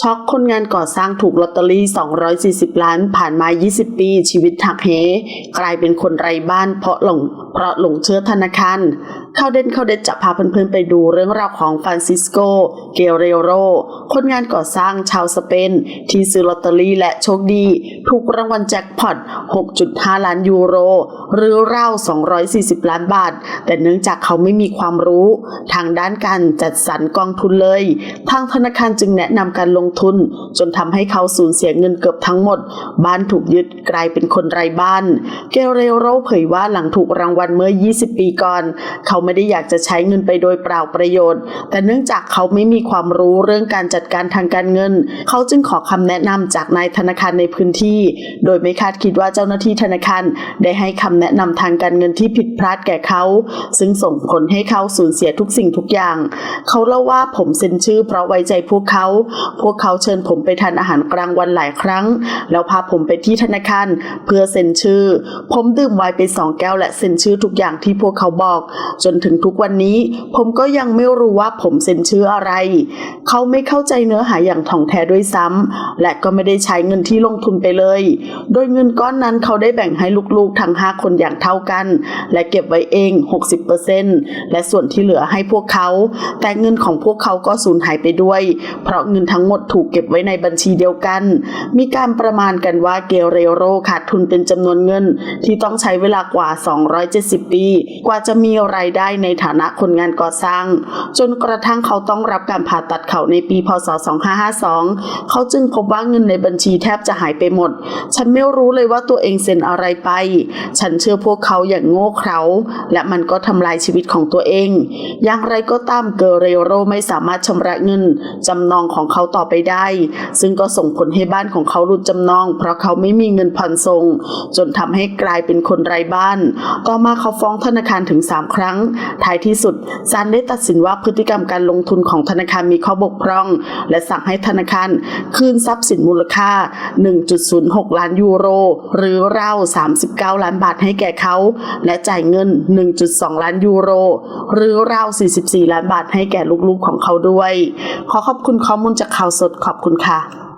ช็อกคนงานก่อสร้างถูกลอตเตอรี่ 240 ล้าน ผ่านมา 20 ปี ชีวิตหักเห กลายเป็นคนไร้บ้านเพราะหลงเพราะหลงเชื้อธนาคารข้าเด่นเข้าเด็ดจะพาเพื่อนๆไปดูเรื่องราวของฟรานซิสโก เกเรโร คนงานก่อสร้างชาวสเปน ที่ซื้อลอตเตอรี่และโชคดี ถูกรางวัลแจ็คพอต 6.5 ล้านยูโร หรือราว 240 ล้านบาท แต่เนื่องจากเขาไม่มีความรู้ ทางด้านการจัดสรรกองทุนเลย ทางธนาคารจึงแนะนำการลงทุน จนทำให้เขาสูญเสียเงินเกือบทั้งหมด บ้านถูกยึดกลายเป็นคนไร้บ้าน เกเรโรเผยว่าหลังถูกรางวัลเมื่อ 20 ปีก่อน เขาไม่ได้อยากจะใช้เงินไปโดยเปล่าประโยชน์ แต่เนื่องจากเขาไม่มีความรู้เรื่องการจัดการทางการเงิน เขาจึงขอคำแนะนำจากนายธนาคารในพื้นที่ โดยไม่คาดคิดว่าเจ้าหน้าที่ธนาคารได้ให้คำแนะนำทางการเงินที่ผิดพลาดแก่เขา ซึ่งส่งผลให้เขาสูญเสียทุกสิ่งทุกอย่าง เขาเล่าว่าผมเซ็นชื่อเพราะไว้ใจพวกเขา พวกเขาเชิญผมไปทานอาหารกลางวันหลายครั้ง แล้วพาผมไปที่ธนาคารเพื่อเซ็นชื่อ ผมดื่มไวน์ไปสองแก้วและเซ็นชื่อทุกอย่างที่พวกเขาบอก จนนถึงทุกวันนี้ ผมก็ยังไม่รู้ว่าผมเซ็นชื่ออะไร เขาไม่เข้าใจเนื้อหาอย่างถ่องแท้ด้วยซ้ำและก็ไม่ได้ใช้เงินที่ลงทุนไปเลย โดยเงินก้อนนั้นเขาได้แบ่งให้ลูกๆทั้ง 5 คนอย่างเท่ากัน และเก็บไว้เอง 60%และส่วนที่เหลือให้พวกเขา แต่เงินของพวกเขาก็สูญหายไปด้วย เพราะเงินทั้งหมดถูกเก็บไว้ในบัญชีเดียวกัน มีการประมาณกันว่าเกเรโรขาดทุนเป็นจำนวนเงินที่ต้องใช้เวลากว่า 270 ปี กว่าจะมีรายได้ในฐานะคนงานก่อสร้าง จนกระทั่งเขาต้องรับการผ่าตัดเข่าในปีพศ 2552 เขาจึงพบว่าเงินในบัญชีแทบจะหายไปหมด ฉันไม่รู้เลยว่าตัวเองเซ็นอะไรไป ฉันเชื่อพวกเขาอย่างโง่เขลาและมันก็ทำลายชีวิตของตัวเอง อย่างไรก็ตามเกเรโรไม่สามารถชำระเงินจำนองของเขาต่อไปได้ ซึ่งก็ส่งผลให้บ้านของเขาหลุดจำนอง เพราะเขาไม่มีเงินผ่อนส่งจนทำให้กลายเป็นคนไร้บ้าน ต่อมาเขาฟ้องธนาคารถึง 3 ครั้งท้ายที่สุดศาลได้ตัดสินว่าพฤติกรรมการลงทุนของธนาคารมีข้อบกพร่อง และสั่งให้ธนาคารคืนทรัพย์สินมูลค่า 1.06 ล้านยูโร หรือราว 39 ล้านบาทให้แก่เขา และจ่ายเงิน 1.2 ล้านยูโร หรือราว 44 ล้านบาทให้แก่ลูกๆของเขาด้วย ขอขอบคุณข้อมูลจากข่าวสดขอบคุณค่ะ